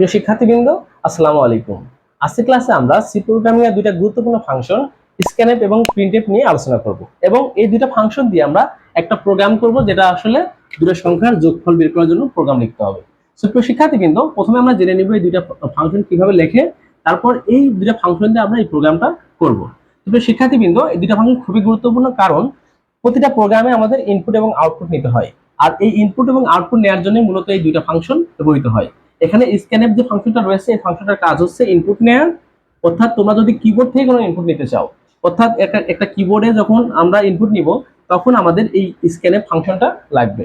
প্রিয় শিক্ষার্থীবৃন্দ, আসসালামু আলাইকুম। আজকের ক্লাসে আমরা সি প্রোগ্রামিং এর দুইটা গুরুত্বপূর্ণ ফাংশন স্ক্যানএপ এবং প্রিন্টএপ নিয়ে আলোচনা করব। এবং এই দুইটা ফাংশন দিয়ে আমরা একটা প্রোগ্রাম করব যেটা আসলে দুটো সংখ্যার যোগফল বের করার জন্য প্রোগ্রাম লিখতে হবে। সো প্রিয় শিক্ষার্থীবৃন্দ, প্রথমে আমরা জেনে নিব এই দুইটা ফাংশন কীভাবে লেখে, তারপর এই দুইটা ফাংশন দিয়ে আমরা এই প্রোগ্রামটা করব। প্রিয় শিক্ষার্থীবৃন্দ, এই দুইটা ফাংশন খুবই গুরুত্বপূর্ণ কারণ প্রতিটা প্রোগ্রামে আমাদের ইনপুট এবং আউটপুট নিতে হয়। আর এই ইনপুট এবং আউটপুট নেওয়ার জন্য মূলত এই দুইটা ফাংশন ব্যবহৃত হয়। এখানে স্ক্যানএপ যে ফাংশনটা রয়েছে, এই ফাংশনটার কাজ হচ্ছে ইনপুট নেওয়া অর্থাৎ তোমরা যদি কিবোর্ড থেকে কোনো ইনপুট নিতে চাও, অর্থাৎ একটা একটা কিবোর্ডে যখন আমরা ইনপুট নিব, তখন আমাদের এই স্ক্যানএপ ফাংশনটা লাগবে।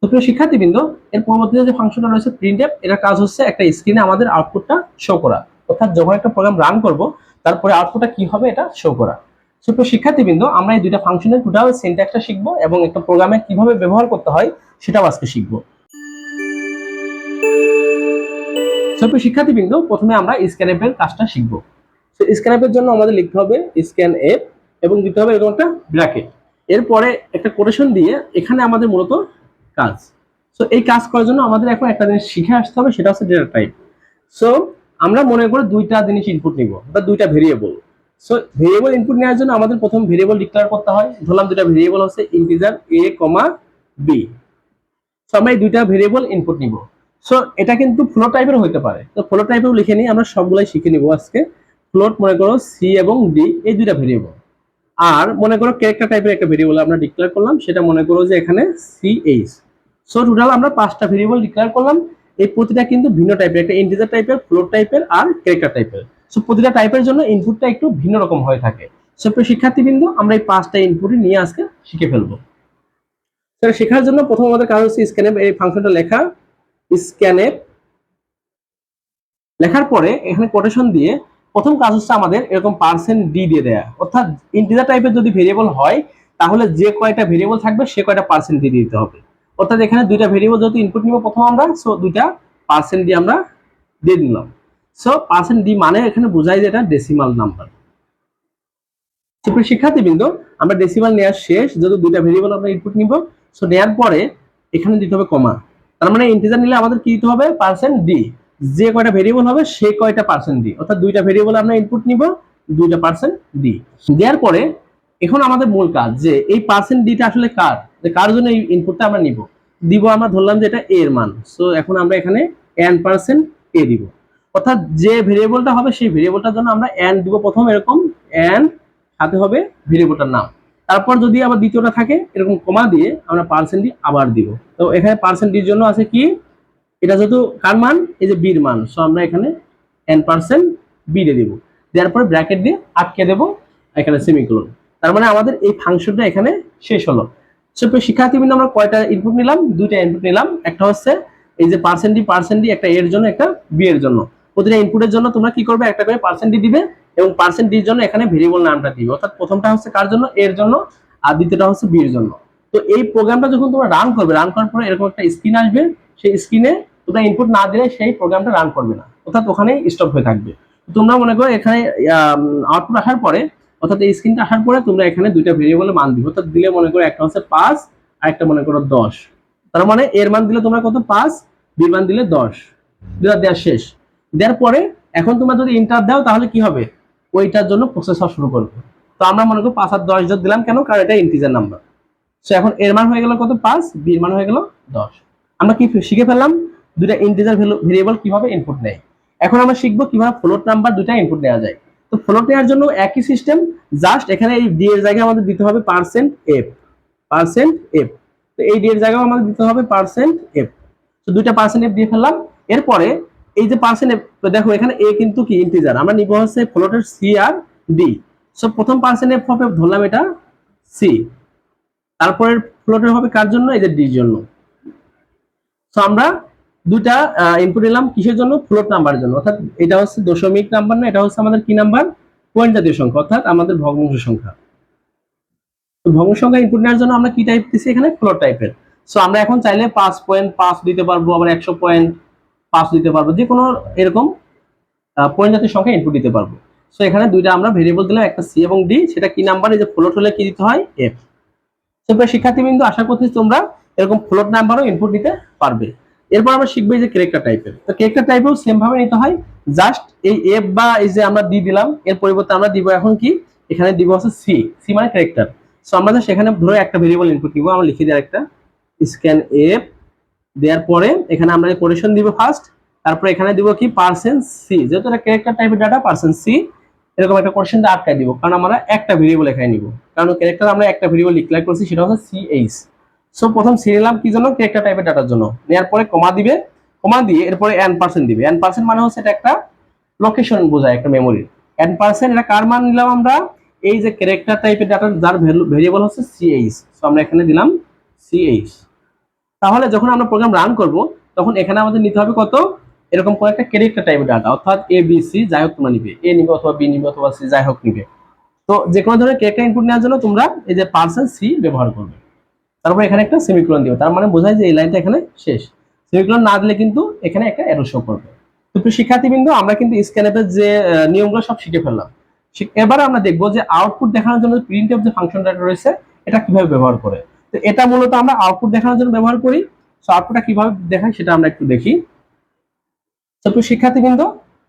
তো প্রিয় শিক্ষার্থীবৃন্দ, এর পরবর্তীতে যে ফাংশনটা রয়েছে প্রিন্টএপ এটার কাজ হচ্ছে একটা স্ক্রিনে আমাদের আউটপুটটা শো করা। অর্থাৎ যখন একটা প্রোগ্রাম রান করব, তারপরে আউটপুটটা কি হবে এটা শো করা। সো প্রিয় শিক্ষার্থীবৃন্দ, আমরা এই দুইটা ফাংশনের টোটাল সিনট্যাক্সটা শিখব এবং একটা প্রোগ্রামে কীভাবে ব্যবহার করতে হয়, সেটাও আজকে শিখব। ছোট শিক্ষার্থীবৃন্দ, প্রথমে আমরা স্ক্যান এর কাজটা শিখব। তো স্ক্যান এর জন্য আমাদের লিখতে হবে স্ক্যান এপ এবং দিতে হবে এরকম একটা ব্র্যাকেট এরপরে একটা কোটেশন দিয়ে এখানে আমাদের মূলত কাজ। সো এই কাজ করার জন্য আমাদের এখন একটা জিনিস শিখে আসতে হবে, সেটা হচ্ছে ডেটা টাইপ সো আমরা মনে করে দুইটা জিনিস ইনপুট নিব, বা দুইটা ভেরিয়েবল সো ভেরিয়েবল ইনপুট নেওয়ার জন্য আমাদের প্রথম ভেরিয়েবল ডিক্লেয়ার করতে হয়। ধরলাম দুইটা ভেরিয়েবল হচ্ছে integer A comma B so আমরা এই দুইটা ভেরিয়েবল ইনপুট নিব। সো এটা কিন্তু ফ্লোট টাইপের হতে পারে। তো ফ্লোট টাইপের লিখে নিই, আমরা সবগুলাই শিখে নিব আজকে। ফ্লোট মনে করো সি এবং ডি এই দুইটা ভেরিয়েবল আর মনে করো ক্যারেক্টার টাইপের একটা ভেরিয়েবল আমরা ডিক্লেয়ার করলাম, সেটা মনে করো যে এখানে সি এইচ সো টোটাল আমরা পাঁচটা ভেরিয়েবল ডিক্লেয়ার করলাম। এই প্রতিটা কিন্তু ভিন্ন টাইপের একটা ইন্টিজার টাইপের ফ্লোট টাইপের আর ক্যারেক্টার টাইপের সো প্রতিটা টাইপের জন্য ইনপুটটা একটু ভিন্ন রকম হয়ে থাকে। সো প্রিয় শিক্ষার্থীবৃন্দ, আমরা এই পাঁচটা ইনপুটই নিয়ে আজকে শিখে ফেলব। সেটা শেখার জন্য প্রথম আমাদের কাজ হচ্ছে স্ক্যানে এই ফাংশনটা লেখা। স্ক্যানএপ লেখার পরে এখানে কোটেশন দিয়ে প্রথম কাজ হচ্ছে আমাদের এরকম পার্সেন্ট ডি দিয়ে দেয়া। অর্থাৎ ইন্টিজার টাইপের যদি ভেরিয়েবল হয়, তাহলে যে কয়টা ভেরিয়েবল থাকবে, সে কয়টা পার্সেন্ট ডি দিতে হবে। অর্থাৎ এখানে দুইটা ভেরিয়েবল যেহেতু ইনপুট নিব প্রথম আমরা সো দুইটা পার্সেন্ট ডি আমরা দিয়ে দিলাম। সো পার্সেন্ট ডি মানে এখানে বোঝাই যে এটা ডেসিমাল নাম্বার সুপ্রিয় শিক্ষার্থীবৃন্দ, আমরা ডেসিমাল নেওয়ার শেষ, যেহেতু দুইটা ভেরিয়েবল আমরা ইনপুট নিব সো নেওয়ার পরে এখানে দিতে হবে কমা তার মানে ইন্টিজার নিলে আমাদের কি দিতে হবে? পার্সেন্ট ডি যে কয়টা ভেরিয়েবল হবে, সে কয়টা পার্সেন্ট ডি অর্থাৎ দুইটা ভেরিয়েবল আমরা ইনপুট নিব, দুইটা পার্সেন্ট ডি দেওয়ার পরে এখন আমাদের মূল কাজ যে এই পার্সেন্ট ডিটা আসলে কার? কার জন্য এই ইনপুটটা আমরা নিব? দিব আমরা ধরলাম যে এটা এর মান। সো এখন আমরা এখানে এন পার্সেন্ট এ দিব। অর্থাৎ যে ভেরিয়েবলটা হবে, সেই ভেরিয়েবলটার জন্য আমরা এন দিব প্রথম এরকম এন সাথে হবে ভেরিয়েবলটার নাম। তারপর যদি আবার দ্বিতীয়টা থাকে, এরকম কমা দিয়ে আমরা পার্সেন্ট ডি আবার দিব। তো এখানে পার্সেন্ট ডির জন্য আছে কি? এটা যেহেতু কার মান? এই যে বির মান। সো আমরা এখানে এন পার্সেন্ট বি দিয়ে দিব। দেওয়ার পরে ব্র্যাকেট দিয়ে আটকে দেবো এখানে সেমিকোলন তার মানে আমাদের এই ফাংশনটা এখানে শেষ হলো। সো শিক্ষার্থীবৃন্দ, আমরা কয়টা ইনপুট নিলাম? দুইটা ইনপুট নিলাম। একটা হচ্ছে এই যে পার্সেন্ট ডি একটা এর জন্য, একটা বি এর জন্য। প্রতিটা ইনপুটের জন্য তোমরা কি করবে? একটা করে পার্সেন্ট দিবে। এবং পার্সেন্ট ডির জন্য এখানে ভেরিয়েবল নামটা দিবে। অর্থাৎ প্রথমটা হচ্ছে কার জন্য? এর জন্য। আর দ্বিতীয়টা হচ্ছে বি এর জন্য। তো এই প্রোগ্রামটা যখন তোমরা রান করবে রান করার পরে এরকম একটা স্ক্রিন আসবে। সেই স্ক্রিনে তোমরা ইনপুট না দিলে সেই প্রোগ্রামটা রান করবে না। অর্থাৎ ওখানেই স্টপ হয়ে থাকবে। তোমরা মনে করো এখানে আউটপুট আসার পরে, অর্থাৎ এই স্ক্রিনটা আসার পরে তোমরা এখানে দুইটা ভেরিয়েবলের মান দিবে। অর্থাৎ দিলে মনে করো একটা হচ্ছে পাঁচ, আর একটা মনে করো দশ। তার মানে এর মান দিলে তোমরা কত? পাঁচ বির মান দিলে দশ। দেওয়া শেষ। দেওয়ার পরে এখন তোমরা যদি ইন্টার দাও, তাহলে কি হবে? ওইটার জন্য প্রসেস হওয়া শুরু করবে। তো আমরা মনে করি পাঁচ আর দশ জন দিলাম কেন? কারণ এটা ইন্টিজার নাম্বার সো এখন এর মান হয়ে গেল কত? পাঁচ বির মান হয়ে গেল দশ। আমরা কি শিখে ফেললাম? দুইটা ইন্টিজার ভেরিয়েবল কীভাবে ইনপুট নেয়? এখন আমরা শিখব কীভাবে ফ্লোট নাম্বার দুইটা ইনপুট নেওয়া যায়। তো ফ্লোট নেওয়ার জন্য একই সিস্টেম জাস্ট এখানে এই ডি এর জায়গায় আমাদের দিতে হবে পার্সেন্ট এফ পার্সেন্ট এফ তো এই ডি এর জায়গায় আমাদের দিতে হবে পার্সেন্ট এফ তো দুইটা পার্সেন্ট এফ দিয়ে ফেললাম। এরপরে এই যে পার্সেন্ট দেখো এখানে এ কিন্তু কি ইন্টিজার আমরা নিব হচ্ছে ফ্লোটের সি আর ডি সো প্রথম পার্সেন্ট এফ হবে, ধরলাম এটা সি তারপরে ফ্লোটের হবে কার জন্য? এই যে ডির জন্য। সো আমরা দুটা ইনপুট নিলাম কিসের জন্য? ফ্লোট নাম্বারের জন্য। অর্থাৎ এটা হচ্ছে দশমিক নাম্বার না, এটা হচ্ছে আমাদের কি নাম্বার পয়েন্ট জাতীয় সংখ্যা, অর্থাৎ আমাদের ভগ্নাংশ সংখ্যা। তো ভগ্নাংশ সংখ্যা ইনপুট নেওয়ার জন্য আমরা কি টাইপ দিচ্ছি এখানে? ফ্লোট টাইপের সো আমরা এখন চাইলে পাঁচ পয়েন্ট পাঁচ দিতে পারব, আবার একশো পয়েন্ট পাঁচ দিতে পারব যে কোনো এরকম জাতীয় সংখ্যা ইনপুট দিতে পারব। সো এখানে দুইটা আমরা ভেরিয়েবল দিলাম, একটা সি এবং ডি সেটা কি নাম্বার এই যে ফ্লোট হলে কি দিতে হয়? এফ তো শিক্ষার্থীবৃন্দ, আশা করছি তোমরা এরকম ফ্লোট নাম্বারও ইনপুট দিতে পারবে। এরপর আমরা শিখবে যে ক্যারেক্টার টাইপের তো ক্যারেক্টার টাইপেও সেম ভাবে নিতে হয়। জাস্ট এই এফ বা এই যে আমরা দিয়ে দিলাম, এর পরিবর্তে আমরা দিব এখন কি? এখানে দিব হচ্ছে সি সি মানে ক্যারেক্টার সো আমরা সেখানে ধরো একটা ভেরিয়েবল ইনপুট দিব আমরা লিখে দিই একটা স্ক্যান এফ দেওয়ার পরে এখানে আমরা কোটেশন দিব ফার্স্ট তারপরে এখানে দিব কি পার্সেন্ট সি যেহেতু এটা ক্যারেক্টার টাইপের ডাটা পার্সেন্ট সি এরকম একটা কোটেশন আটকায় দিব, কারণ আমরা একটা ভেরিয়েবল এখানে নিব। কারণ ক্যারেক্টার আমরা একটা ভেরিয়েবল ডিক্লেয়ার করছি, সেটা হচ্ছে সি এইচ সো প্রথম সি নিলাম কি জন্য? ক্যারেক্টার টাইপের ডাটার জন্য। নেওয়ার পরে কমা দিবে কমা দিয়ে এরপরে এন পার্সেন্ট দিবে। এন পার্সেন্ট মানে হচ্ছে এটা একটা লোকেশন বোঝায়, একটা মেমোরি এন পার্সেন্ট এটা কার মান নিলাম আমরা? এই যে ক্যারেক্টার টাইপের ডাটা যার ভেরিয়েবল হচ্ছে সিএইচ সো আমরা এখানে দিলাম সিএইচ তাহলে যখন আমরা প্রোগ্রাম রান করব, তখন এখানে আমাদের নিতে হবে কত? এরকম কোনো একটা ক্যারেক্টার টাইপের ডাটা অর্থাৎ এ বি সি যাই হোক তোমরা নিবে। এ নিবে অথবা বি নিবে অথবা সি যাই হোক নিবে। তো যে কোনো ধরনের ক্যারেক্টার ইনপুট নেওয়ার জন্য তোমরা এই যে পার্সেন্ট সি ব্যবহার করবে। তারপর এখানে একটা সেমিকোলন দিবে। তার মানে বোঝায় যে এই লাইনটা এখানে শেষ। সেমিকোলন না দিলে কিন্তু এখানে একটা এরর শো করবে। তো শিক্ষার্থীবৃন্দ, আমরা কিন্তু স্ক্যানেপের যে নিয়মগুলো সব শিখে ফেললাম। এবার আমরা দেখব যে আউটপুট দেখানোর জন্য প্রিন্ট অফ যে ফাংশনটা রয়েছে, এটা কীভাবে ব্যবহার করে। তো এটা মূলত আমরা আউটপুট দেখানোর জন্য ব্যবহার করি। সো আউটপুটটা কীভাবে দেখাই সেটা আমরা একটু দেখি। তো প্রিয় শিক্ষার্থীবৃন্দ,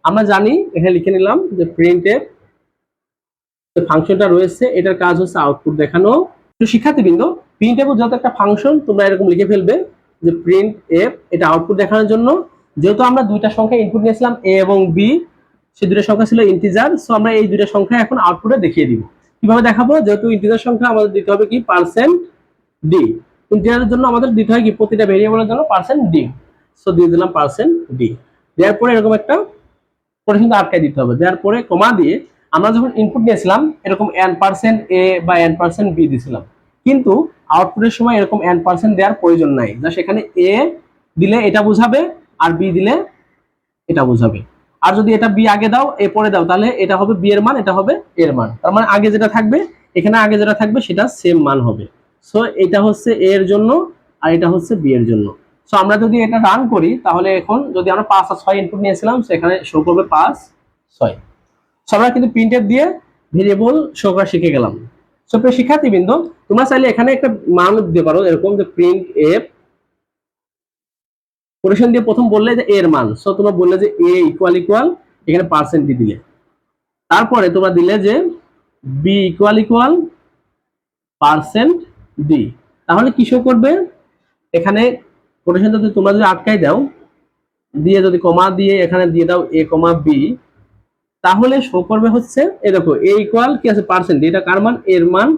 আমরা জানি, এখানে লিখে নিলাম যে প্রিন্টের যে ফাংশনটা রয়েছে, এটার কাজ হচ্ছে আউটপুট দেখানো। তো শিক্ষার্থীবৃন্দ প্রিন্ট এফ যত একটা ফাংশন তোমরা এরকম লিখে ফেলবে যে প্রিন্ট এফ এটা আউটপুট দেখানোর জন্য। যেহেতু আমরা দুইটা সংখ্যা ইনপুট নিয়েছিলাম এ এবং বি সে দুটো সংখ্যা ছিল ইন্টিজার সো আমরা এই দুইটা সংখ্যা এখন আউটপুটে দেখিয়ে দিব। কীভাবে দেখাবো? যেহেতু ইন্টিজার সংখ্যা আমাদের দিতে হবে কি? পার্সেন্ট ডি ইন্টিজারের জন্য আমাদের দিতে হয় কি? প্রতিটা ভেরিয়েবলের জন্য পার্সেন্ট ডি সো দিয়ে দিলাম পার্সেন্ট ডি দেওয়ার পরে এরকম একটা পরে কিন্তু দিতে হবে। দেওয়ার পরে কমা দিয়ে আমরা যখন ইনপুট নিয়েছিলাম, এরকম এন পার্সেন্ট এ বা এন পার্সেন্ট বি দিয়েছিলাম। কিন্তু আউটপুটের সময় এরকম এন পার্সেন্ট দেওয়ার প্রয়োজন নাই। যা সেখানে এ দিলে এটা বোঝাবে আর বি দিলে এটা বোঝাবে। আর যদি এটা বি আগে দাও এ পরে দাও, তাহলে এটা হবে বি এর মান, এটা হবে এর মান। তার মানে আগে যেটা থাকবে, এখানে আগে যেটা থাকবে, সেটা সেম মান হবে। সো এটা হচ্ছে এ এর জন্য আর এটা হচ্ছে বি এর জন্য। সো আমরা যদি এটা রান করি, তাহলে এখন যদি আমরা পাঁচ আর ছয় ইনপুট নিয়েছিলাম, সেখানে শো করবে পাঁচ, ছয়। সো আমরা কিন্তু প্রিন্টের দিয়ে ভেরিয়েবল শো করা শিখে গেলাম। সো প্রিয় শিক্ষার্থীবৃন্দ, তোমরা চাইলে এখানে একটা মান দিতে পারো, এরকম যে প্রিন্ট এফ কোটেশন দিয়ে প্রথম বললে যে এর মান। সো তোমরা বললে যে এ ইকুয়াল ইকুয়াল এখানে পার্সেন্ট দি দিলে। তারপরে তোমরা দিলে যে B equal equal percent D তাহলে কি শো করবে? এখানে কোটেশনটা যদি তোমরা যদি আটকাই দাও, দিয়ে যদি কমা দিয়ে এখানে দিয়ে দাও এ কমা বি তাহলে শো করবে হচ্ছে, এ দেখো এ ইকুয়াল কি আছে? পার্সেন্ট এটা কার মান? এর মান।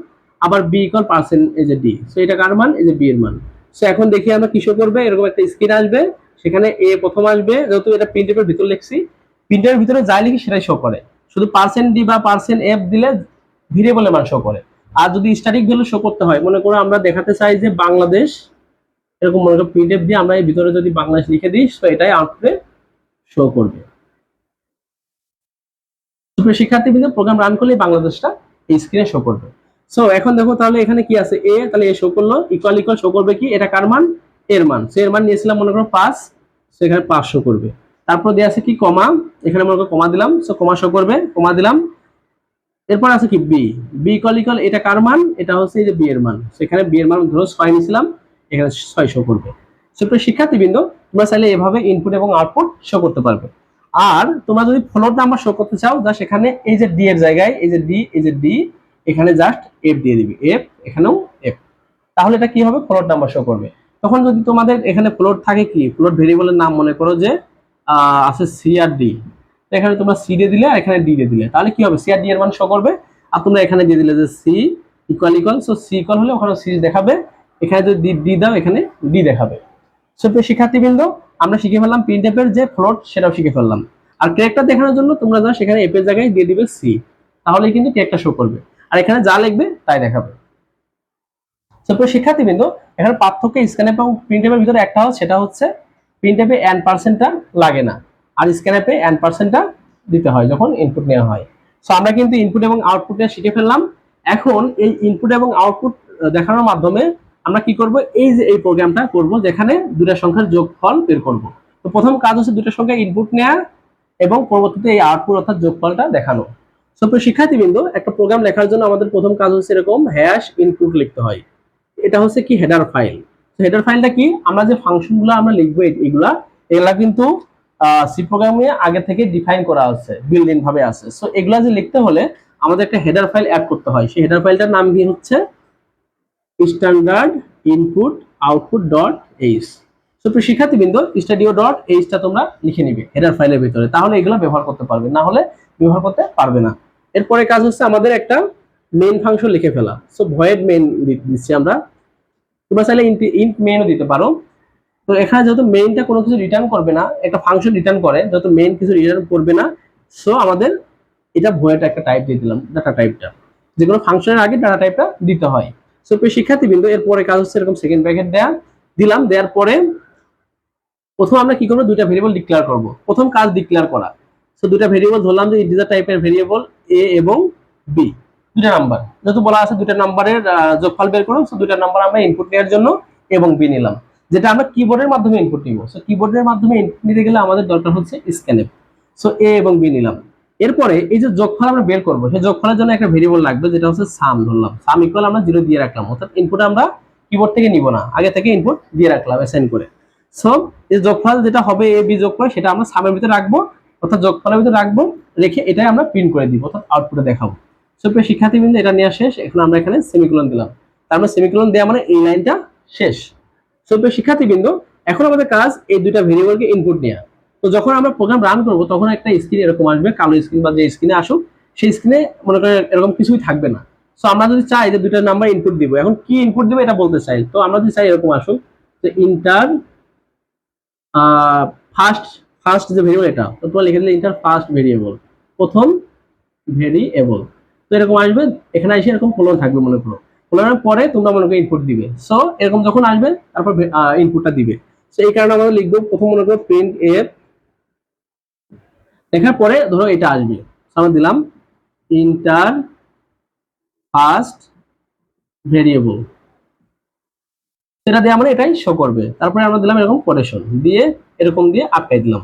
আবার বি ইকুয়াল পার্সেন্ট এই যে ডি সো এটা কার মান? এই যে বি এর মান। সো এখন দেখি আমরা কি করবে? এরকম একটা স্ক্রিন আসবে। সেখানে এ প্রথম আসবে। যেহেতু এটা প্রিন্টের ভিতর লিখছি প্রিন্টের ভিতরে যাই লিখি সেটাই শো করে। শুধু পার্সেন্ট ডি বা পার্সেন্ট এফ দিলে ভেরিয়েবলের মান শো করে। আর যদি স্ট্যাটিক ভ্যালু শো করতে হয়, মনে করো আমরা দেখাতে চাই যে বাংলাদেশ, এরকম মনে করো প্রিন্ট দিয়ে আমরা এই ভিতরে যদি বাংলাদেশ লিখে দিই, তো এটাই আউটপুটে শো করবে। সুপ্রিয় শিক্ষার্থীবৃন্দ প্রোগ্রাম রান করলে বাংলাদেশটা এই স্ক্রিনে শো করবে। সো এখন দেখো তাহলে এখানে কি আছে? এ তাহলে এ শো করল ইকুয়াল ইকুয়াল শো করবে কি? এটা কার মান? এর মান। সো এর মান নিয়েছিলাম মনে করো পাঁচ সো এখানে পাঁচ শো করবে। তারপর দেওয়া আছে কি, কমা? এখানে মনে করো কমা দিলাম সো কমা শো করবে, কমা দিলাম এরপর আছে কি? বি বি ইকুয়াল এটা কার মান? এটা হচ্ছে এই যে বি এর মান। সেখানে বি এর মান ধরো ছয় নিয়েছিলাম, এখানে ছয় শো করবে। সুপ্রিয় শিক্ষার্থীবৃন্দ, তোমরা চাইলে এভাবে ইনপুট এবং আউটপুট শো করতে পারবে। আর তোমরা যদি ফ্লোর নাম্বার শো করতে চাও যা সেখানে এই যে ডি এর জায়গায়, এই যে ডি এই যে ডি এখানে জাস্ট এফ দিয়ে দিবি। এফ এখানেও এফ তাহলে এটা কি হবে? ফ্লোর নাম্বার শো করবে। তখন যদি তোমাদের এখানে ফ্লোর থাকে কি? ফ্লোর ভেরিয়েবলের নাম মনে করো যে আছে সি আর ডি এখানে তোমরা সি দিয়ে দিলে আর এখানে ডি দিয়ে দিলে। তাহলে কি হবে? সি আর ডি এর মান শো করবে। আর তোমরা এখানে দিয়ে দিলে যে C equal equal so C equal হলে ওখানে সি দেখাবে। এখানে যদি ডি দাও, এখানে ডি দেখাবে। সো শিক্ষার্থীবৃন্দ, আমরা শিখে ফেললাম প্রিন্ট এর যে ফ্লোট সেটাও শিখে ফেললাম। আর ক্যারেক্টার দেখানোর জন্য তোমরা যা সেখানে এফ এর জায়গায় দিয়ে দিবে সি তাহলে কিন্তু ক্যারেক্টার শো করবে। আর এখানে যা লিখবে, তাই দেখাবে। প্রিয় শিক্ষার্থীবৃন্দ, এখানে পার্থক্য স্ক্যান এবং প্রিন্ট ভিতরে একটা হচ্ছে, সেটা হচ্ছে প্রিন্ট এপে এন পার্সেন্টটা লাগে না। আর স্ক্যান অ্যাপে এন পার্সেন্টটা দিতে হয় যখন ইনপুট নেওয়া হয়। সো আমরা কিন্তু ইনপুট এবং আউটপুটটা শিখে ফেললাম। এখন এই ইনপুট এবং আউটপুট দেখানোর মাধ্যমে আমরা কি করব? এই যে এই প্রোগ্রামটা করব, যেখানে দুটা সংখ্যার যোগফল বের করব। তো প্রথম কাজ হচ্ছে দুটো সংখ্যা ইনপুট নেওয়া এবং পরবর্তীতে এই আউটপুট অর্থাৎ যোগফলটা দেখানো। সো শিক্ষার্থীবৃন্দ, একটা প্রোগ্রাম লেখার জন্য আমাদের প্রথম কাজ হচ্ছে এরকম হ্যাশ ইনপুট লিখতে হয়। এটা হচ্ছে কি হেডার ফাইল হেডার ফাইলটা কি? আমরা যে ফাংশনগুলো আমরা লিখব এগুলা এগুলা কিন্তু সি প্রোগ্রামে আগে থেকে ডিফাইন করা আছে বিল্ড ইন ভাবে আছে। সো এগুলা যে লিখতে হলে আমাদের একটা হেডার ফাইল অ্যাড করতে হয়। সেই হেডার ফাইলটার নাম কি হচ্ছে? Standard input output dot H তো শিক্ষার্থীবৃন্দ স্টাডিও ডট এইচটা তোমরা লিখে নিবে হেডার ফাইলের ভিতরে। তাহলে এগুলো ব্যবহার করতে পারবে, না হলে ব্যবহার করতে পারবে না। এরপরে কাজ হচ্ছে আমাদের একটা মেইন ফাংশন লিখে ফেলা। সো ভয়েড মেইন দিচ্ছি আমরা। তোমরা চাইলে ইন্ট মেইনও দিতে পারো। তো এখানে যেহেতু মেইনটা কোনো কিছু রিটার্ন করবে না, একটা ফাংশন রিটার্ন করে, যেহেতু মেইন কিছু রিটার্ন করবে না সো আমাদের এটা ভয়েড একটা টাইপ দিয়ে দিলাম ডাটা টাইপটা যে কোনো ফাংশনের আগে ডাটা টাইপটা দিতে হয়। সো শিক্ষার্থীবৃন্দ এরপরে কাজ হচ্ছে এরকম সেকেন্ড ব্র্যাকেট দেয়া, দিলাম, দেওয়ার পরে প্রথম আমরা কি করব? দুইটা ভেরিয়েবল ডিক্লেয়ার করব। প্রথম কাজ ডিক্লেয়ার করা। সো দুইটা ভেরিয়েবল ধরলাম যে ইন্টিজার টাইপের ভেরিয়েবল এ এবং বি দুটা নাম্বার যেহেতু বলা আছে দুটা নাম্বারের যোগফল বের করুন সো দুটা নাম্বার আমরা ইনপুট নেওয়ার জন্য এবং বি নিলাম। যেটা আমরা কিবোর্ডের মাধ্যমে ইনপুট নিব। সো কিবোর্ডের মাধ্যমে ইনপুট নিতে গেলে আমাদের দরকার হচ্ছে স্ক্যানএফ সো এ এবং বি নিলাম। এরপরে এই যে যোগফল আমরা বের করব, সেই যোগফলের জন্য একটা ভেরিয়েবল লাগবে, যেটা হচ্ছে সাম ধরলাম। সাম ইকুয়াল আমরা জিরো দিয়ে রাখলাম, অর্থাৎ ইনপুট আমরা কিবোর্ড থেকে নিব না। আগে থেকে ইনপুট দিয়ে রাখলাম অ্যাসাইন করে। সো এই যোগফল যেটা হবে এ বি যোগ করে সেটা আমরা সামের ভিতরে রাখব, অর্থাৎ যোগফলের ভিতরে রাখব, রেখে এটাই আমরা প্রিন্ট করে দিব, অর্থাৎ আউটপুটে দেখাবো। সো প্রিয় শিক্ষার্থীবৃন্দ, এটা নেওয়া শেষ। এখন আমরা এখানে সেমিকোলন দিলাম। তার মানে সেমিকোলন দেওয়া মানে এই লাইনটা শেষ। সো প্রিয় শিক্ষার্থীবৃন্দ, এখন আমাদের কাজ এই দুইটা ভেরিয়েবলকে ইনপুট নেওয়া তো যখন আমরা প্রোগ্রাম রান করব, তখন একটা স্ক্রিন এরকম আসবে, কালো স্ক্রিন বা যে স্ক্রিনে আসুক, সেই স্ক্রিনে মনে করেন এরকম কিছুই থাকবে না। সো আমরা যদি চাই যে দুইটা নাম্বার ইনপুট দিব, এখন কি ইনপুট দিব এটা বলতে চাই। তো আমরা যদি চাই এরকম আসুক তো ইন্টার ফার্স্ট ফার্স্ট যে ভেরিয়েবল এটা, তো তোমরা লিখে দিলে ইন্টার ফার্স্ট ভেরিয়েবল প্রথম ভেরিয়েবল তো এরকম আসবে, এখানে এসে এরকম কোলন থাকবে মনে করো। কোলনের পরে তোমরা মনে করো ইনপুট দিবে। সো এরকম যখন আসবে, তারপর ইনপুটটা দিবে। সো এই কারণে আমরা লিখব, প্রথম মনে করো প্রিন্ট এফ লেখার পরে ধরো এটা আসবে। আমরা দিলাম ইন্টার ফার্স্ট ভেরিয়েবল সেটা দিয়ে আমরা এটাই শো করবে। তারপরে আমরা দিলাম এরকম কোটেশন দিয়ে এরকম দিয়ে আটকাই দিলাম।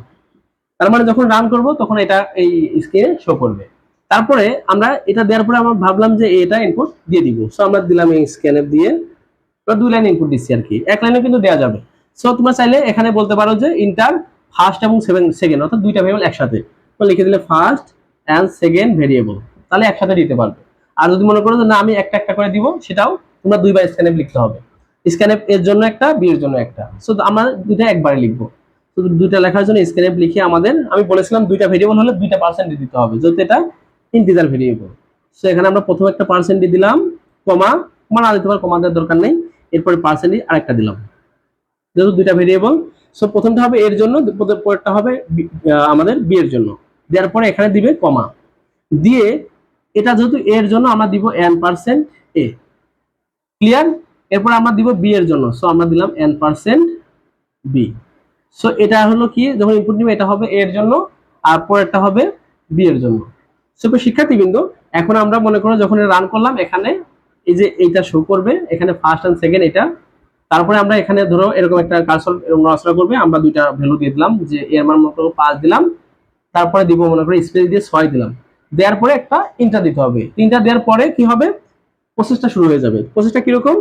তার মানে যখন রান করব, তখন এটা এই স্ক্রিনে শো করবে। তারপরে আমরা এটা দেওয়ার পরে আমরা ভাবলাম যে এটা ইনপুট দিয়ে দিব। সো আমরা দিলাম এই স্ক্যানএফ দিয়ে। দুই লাইন ইনপুট দিচ্ছি আর কি। এক লাইনে কিন্তু দেওয়া যাবে। সো তোমরা চাইলে এখানে বলতে পারো যে ইন্টার ফার্স্ট এবং সেভেন সেকেন্ড অর্থাৎ দুইটা ভেরিয়েবল একসাথে। লিখে দিলে ফার্স্ট অ্যান্ড সেকেন্ড ভেরিয়েবল তাহলে একসাথে দিতে পারবে। আর যদি মনে করো যে না, আমি একটা একটা করে দিব, সেটাও তোমরা দুইবার স্ক্যানএফ লিখতে হবে। স্ক্যানএফ এর জন্য একটা বি এর জন্য একটা। সো আমরা দুইটা একবারে লিখব। তো দুইটা লেখার জন্য স্ক্যানএফ লিখে আমাদের, আমি বলেছিলাম দুইটা ভেরিয়েবল হলে দুইটা পার্সেন্ট দিতে হবে। যেহেতু এটা ইন্টিজার ভেরিয়েবল সো এখানে আমরা প্রথম একটা পার্সেন্ট দিয়ে দিলাম কমা কমা না দিতে পারে কমা দেওয়ার দরকার নেই। এরপরে পার্সেন্ট দিয়ে আরেকটা দিলাম। যেহেতু দুইটা ভেরিয়েবল সো প্রথমটা হবে এর জন্য, পরে- পরেরটা হবে আমাদের বি এর জন্য। দেওয়ার পরে এখানে দিবে কমা দিয়ে এটা যেহেতু এর জন্য, আমরা দিব এন পার্সেন্ট এ ক্লিয়ার এরপর আমরা দিব বি এর জন্য। সো আমরা দিলাম এন পার্সেন্ট বি সো এটা হলো কি? যখন ইনপুট নিবে, এটা হবে এর জন্য, আর পরেরটা হবে বি এর জন্য। সো শিক্ষার্থীবৃন্দ, এখন আমরা মনে করো যখন রান করলাম, এখানে এই যে এইটা শো করবে, এখানে ফার্স্ট এন্ড সেকেন্ড এটা। তারপরে আমরা এখানে ধরো এরকম একটা কারসল নড়াচড়া করবে, আমরা দুইটা ভ্যালু দিয়ে দিলাম, যে এর মান মনে করো পাঁচ দিলাম, তারপরে দিব মনে করো স্পেস দিয়ে ছয় দিলাম। দেওয়ার পরে একটা তিনটা দিতে হবে। তিনটা দেওয়ার পরে কি হবে? প্রসেসটা শুরু হয়ে যাবে। প্রসেসটা কীরকম?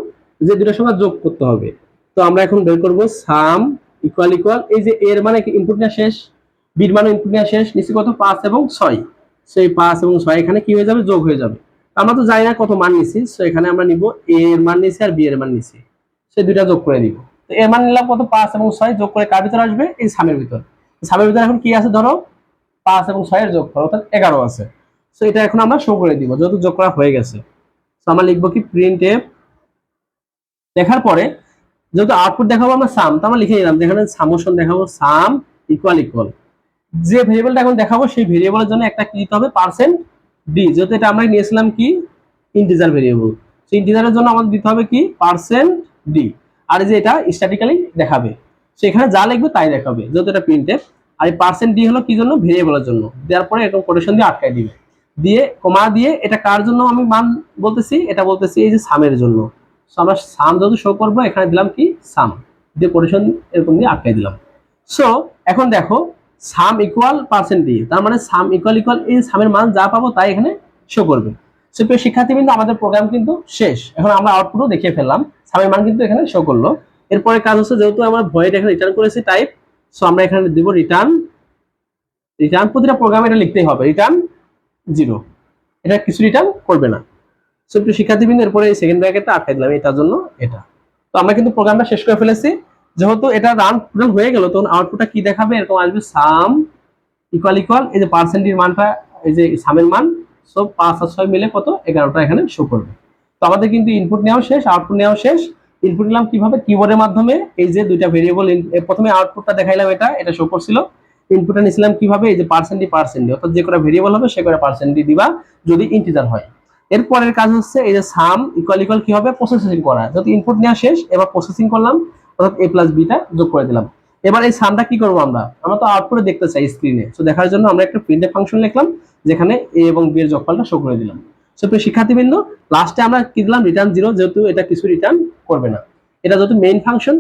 যে দুটোর সঙ্গে যোগ করতে হবে। তো আমরা এখন বের করব সাম ইকুয়াল ইকুয়াল এই যে এর মানে ইনপুট নেওয়া শেষ বির মানে ইনপুট নেওয়া শেষ নিচে কত? পাঁচ এবং ছয়। সেই পাঁচ এবং ছয় এখানে কি হয়ে যাবে? যোগ হয়ে যাবে। আমরা তো জানি না কত মান নিছি সো এখানে আমরা নিব এ এর মান নিছি আর বি এর মান নিছি। সেই দুইটা যোগ করে দিব তো এর মান নিলাম কত? পাঁচ এবং ছয় যোগ করে কার ভিতর আসবে? এই সামের ভিতর। সামের ভিতর এখন কি আছে ধরো? পাঁচ এবং ছয়ের যোগ করো অর্থাৎ এগারো আছে। সো এটা এখন আমরা শো করে দিব, যেহেতু যোগ করা হয়ে গেছে। তো আমরা লিখব কি প্রিন্ট এফ লেখার পরে যেহেতু আউটপুট দেখাবো আমরা সাম তো আমরা লিখে নিলাম, যেখানে সামোশন দেখাবো সাম ইকুয়াল ইকুয়াল যে ভেরিয়েবলটা এখন দেখাবো, সেই ভেরিয়েবলের জন্য একটা কি দিতে হবে? পার্সেন্ট ডি যেহেতু এটা আমরা নিয়েছিলাম কি? ইন্টিজার ভেরিয়েবল সেই ইন্টিজারের জন্য আমাদের দিতে হবে কি? পার্সেন্ট ডি আর যে এটা স্ট্যাটিক্যালি দেখাবে। সেখানে যা লিখবে তাই দেখাবে, যেহেতু এটা প্রিন্টেড আর এই পার্সেন্ট ডি হলো কি জন্য? ভেরিয়েবলের জন্য। দেওয়ার পরে এরকম কোটেশন দিয়ে আটকায় দিবে। দিয়ে কমা দিয়ে, এটা কার জন্য আমি মান বলতেছি? এটা বলতেছি এই যে সামের জন্য। সো আমরা সাম যেহেতু শো করব, এখানে দিলাম কি? সাম দিয়ে কোটেশন এরকম দিয়ে আটকাই দিলাম। সো এখন দেখো সাম ইকুয়াল পার্সেন্ট ডি তার মানে সাম ইকুয়াল ইকুয়াল এই সামের মান যা পাবো তাই এখানে শো করবে। সো প্রিয় শিক্ষার্থী কিন্তু আমাদের প্রোগ্রাম কিন্তু শেষ। এখন আমরা আউটপুটও দেখিয়ে ফেললাম। সামের মান কিন্তু এখানে শো করল। এরপরে কাজ হচ্ছে যেহেতু আমরা ভয়েড এখানে রিটার্ন করেছি টাইপ সো আমরা এখানে দিব রিটার্ন রিটার্ন প্রতিটা প্রোগ্রামে এটা লিখতেই হবে রিটার্ন জিরো এটা কিছু রিটার্ন করবে না। সো একটু শিক্ষার্থীবৃন্দ, এরপরে সেকেন্ড ব্র্যাকেটটা আটকাই দিলাম, এটার জন্য এটা। তো আমরা কিন্তু প্রোগ্রামটা শেষ করে ফেলেছি। যেহেতু এটা রান টোটাল হয়ে গেল, তখন আউটপুটটা কি দেখাবে? এরকম আসবে সাম ইকুয়াল ইকুয়াল এই যে পার্সেন্টের মানটা, এই যে সামের মান সব পাঁচ আর ছয় মিলে কত? এগারোটা এখানে শো করবে। তো আমাদের কিন্তু ইনপুট নেওয়া শেষ আউটপুট নেওয়া শেষ। ইনপুট নিলাম কীভাবে? কিবোর্ডের মাধ্যমে, এই যে দুইটা ভেরিয়েবল প্রথমে আউটপুটটা দেখাইলাম এটা এটা শো করছিল। ইনপুটটা নিয়েছিলাম কীভাবে? এই যে পার্সেন্টি পার্সেন্টি অর্থাৎ যে কটা ভেরিয়েবল হবে, সে কটা পার্সেন্টি দিবা, যদি ইন্টিজার হয়। এরপরের কাজ হচ্ছে, এই যে সাম ইকুয়াল ইকুয়াল কি হবে? প্রসেসিং করা। যেহেতু ইনপুট নেওয়া শেষ, এবার প্রসেসিং করলাম। অর্থাৎ এ প্লাস বিটা যোগ করে দিলাম। এবার এই সামটা কি করব আমরা? আমরা তো আউটপুটে দেখতে চাই স্ক্রিনে তো দেখার জন্য আমরা একটা প্রিন্টের ফাংশন লিখলাম, যেখানে এ এবং বি এর যোগফলটা শো করে দিলাম। সো প্রিয় শিক্ষার্থীবৃন্দ লাস্টে আমরা কি দিলাম? রিটার্ন জিরো যেহেতু এটা কিছু রিটার্ন করবে না। এটা যেহেতু মেইন ফাংশন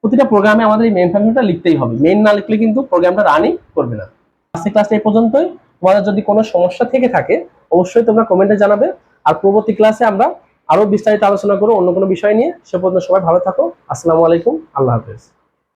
প্রতিটা প্রোগ্রামে আমাদের এই মেইন ফাংশনটা লিখতেই হবে। মেইন না লিখলে কিন্তু প্রোগ্রামটা রানই করবে না। আজকে ক্লাসটা এই পর্যন্তই। তোমাদের যদি কোনো সমস্যা থেকে থাকে, অবশ্যই তোমরা কমেন্টে জানাবে। আর পরবর্তী ক্লাসে আমরা আরও বিস্তারিত আলোচনা করো অন্য কোনো বিষয় নিয়ে, সে পর্যন্ত সবাই ভালো থাকো। আসসালামু আলাইকুম। আল্লাহ হাফেজ।